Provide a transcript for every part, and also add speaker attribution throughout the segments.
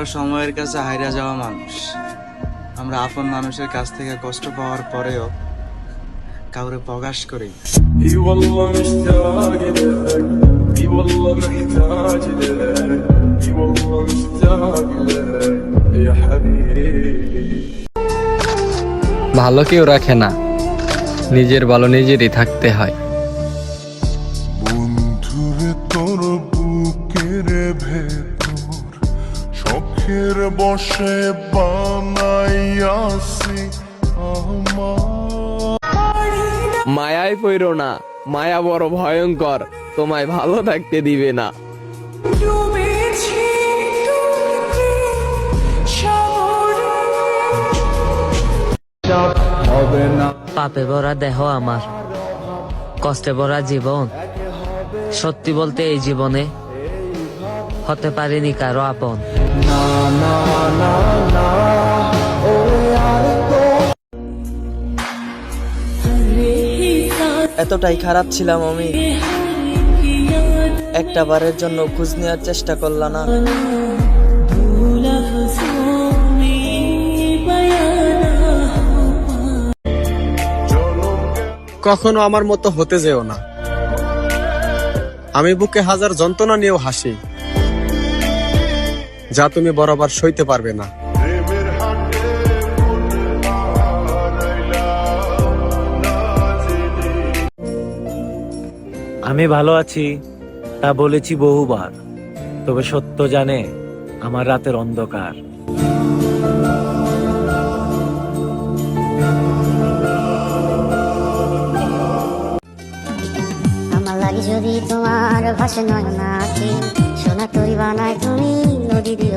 Speaker 1: আমরা সময়ের কাছে হাইরা যাওয়া মানুষ। আমরা আপন মানুষের কাছ থেকে কষ্ট পাওয়ার পরেও কাউরে প্রকাশ করি
Speaker 2: ভালো কেউ রাখে না। নিজের ভালো নিজেরই থাকতে হয়।
Speaker 3: শখের বসে বানাইয়াছি আমার।
Speaker 4: মায়ায় পইরো না মায়া বড় ভয়ঙ্কর তোমায় ভালো থাকতে দিবে না।
Speaker 5: পাপে ভরা দেহ আমার কষ্টে ভরা জীবন। সত্যি বলতে এই জীবনে হতে পারেনি কারও আপন।
Speaker 6: এতটাই খারাপ ছিলাম আমি। একটা বারের জন্য খোঁজ নেওয়ার চেষ্টা করলা না।
Speaker 7: কখনো আমার মতো হতে যেও না। আমি বুকে হাজার যন্ত্রণা নিয়েও হাসি। যা তুমি বরাবর সইতে পারবে না।
Speaker 3: না
Speaker 8: আমি ভালো আছি তা বলেছি বহুবার তবে সত্য জানে আমার রাতের অন্ধকার।
Speaker 9: আমার লাগে যদি তোমার ভাষা নয় নাকি সোনা তরি বানায় তুমি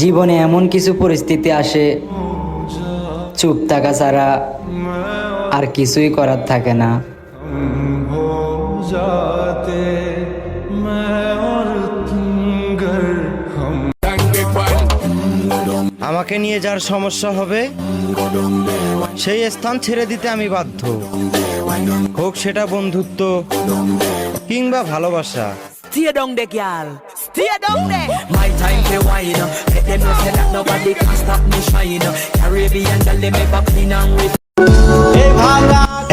Speaker 6: জীবনে এমন কিছু পরিস্থিতি আসে, চুপ থাকা ছাড়া আর কিছুই করার থাকে না।
Speaker 7: আমাকে নিয়ে যার সমস্যা হবে, সেই স্থান ছেড়ে দিতে আমি বাধ্য। হোক সেটা বন্ধুত্ব কিংবা ভালোবাসা?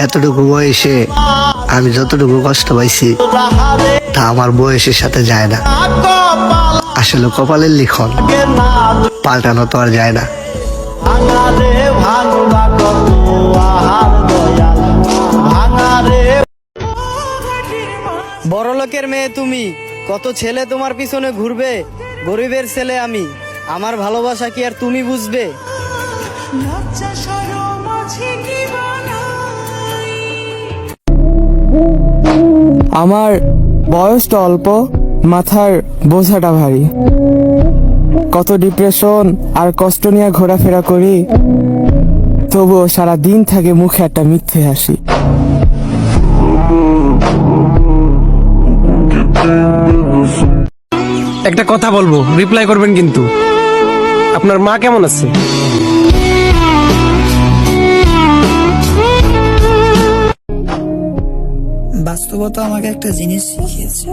Speaker 10: এতটুকু বয়সে আমি যতটুকু কষ্ট পাইছি তা আমার বয়সের সাথে যায় না। আসলে কপালের লিখন পাল্টানো তো আর যায় না।
Speaker 6: বড় লোকের মেয়ে তুমি। কত ছেলে তোমার পিছনে ঘুরবে? গরিবের ছেলে আমি। আমার ভালোবাসা কি আর তুমি বুঝবে?
Speaker 4: আমার বয়সটা অল্প মাথার বোঝাটা ভারী। কত ডিপ্রেশন আর কষ্ট নিয়ে ঘোরাফেরা করি তবুও সারা দিন থাকে মুখে একটা মিথ্যে হাসি।
Speaker 7: একটা কথা বলব রিপ্লাই করবেন কিন্তু। আপনার মা কেমন আছে?
Speaker 6: বাস্তবতা আমাকে একটা জিনিস শিখিয়েছে।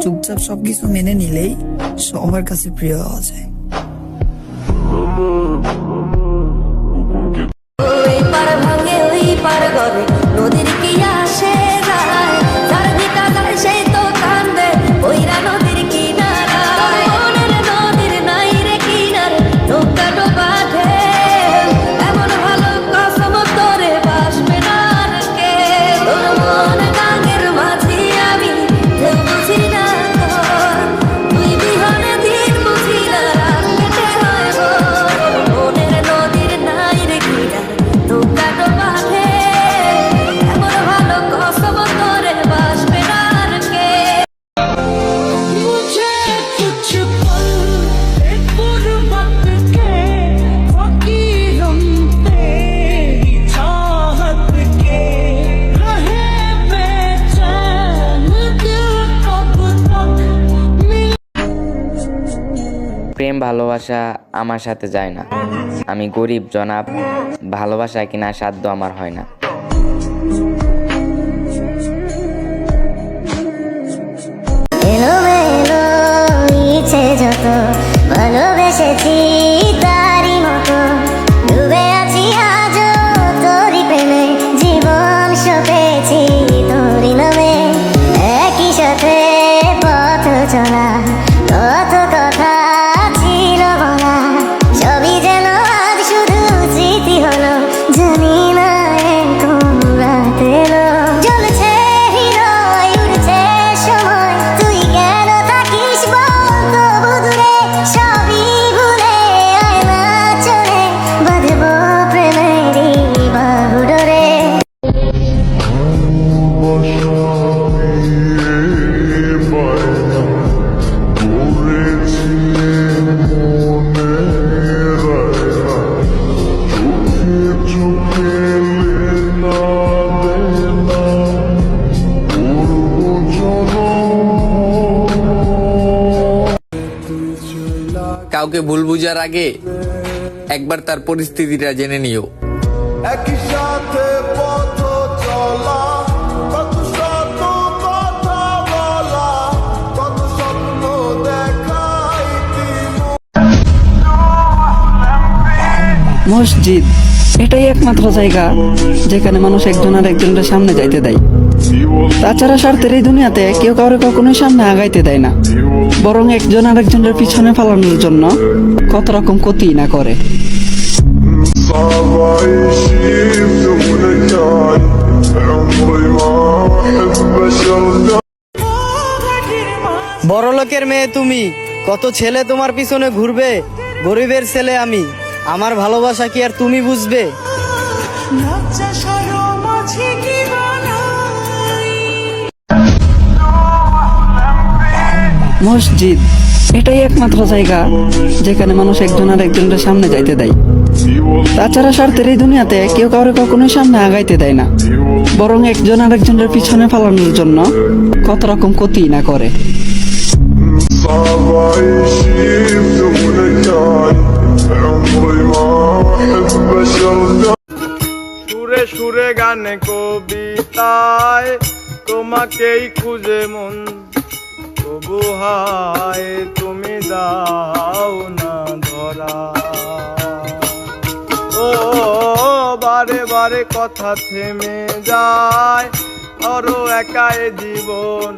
Speaker 6: চুপচাপ সবকিছু মেনে নিলেই সবার কাছে প্রিয় হওয়া যায়।
Speaker 11: প্রেম, ভালোবাসা আমার সাথে যায় না। আমি গরিব, জনাব, ভালোবাসা কিনা সাধ্য আমার হয় না।
Speaker 9: যত জীবন একই সাথে চলা
Speaker 2: কাউকে ভুল বুঝার আগে একবার তার পরিস্থিতিটা জেনে নিও।
Speaker 3: একই সাথে পথ চলা
Speaker 4: মসজিদ এটাই একমাত্র জায়গা যেখানে মানুষ একজন আর একজনের সামনে যাইতে দেয়। তাছাড়া স্বার্থের এই দুনিয়াতে কেউ কাউরে কখনোই সামনে আগাইতে দেয় না। বরং একজন আরেকজনের পিছনে ফালানোর জন্য কত রকম ক্ষতি না করে।
Speaker 7: বড়লোকের মেয়ে তুমি, কত ছেলে তোমার পিছনে ঘুরবে? গরিবের ছেলে আমি, আমার ভালোবাসা কি আর তুমি বুঝবে?
Speaker 4: মসজিদ, এটাই একমাত্র জায়গা যেখানে মানুষ একজন আর একজনের সামনে যাইতে দেয়। তাছাড়া স্বার্থের এই দুনিয়াতে কেউ কারও কখনোই সামনে আগাইতে দেয় না। বরং একজন আর একজনের পিছনে ফালানোর জন্য কত রকম ক্ষতি না করে।
Speaker 12: সুরে সুরে গানে কবিতায় তোমাকেই খুঁজে মন তবু তুমি দাও না ধরা। ও, বারে বারে কথা থেমে যায়, আরও একাই জীবন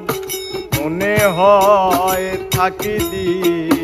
Speaker 12: মনে হয়, থাকি দিন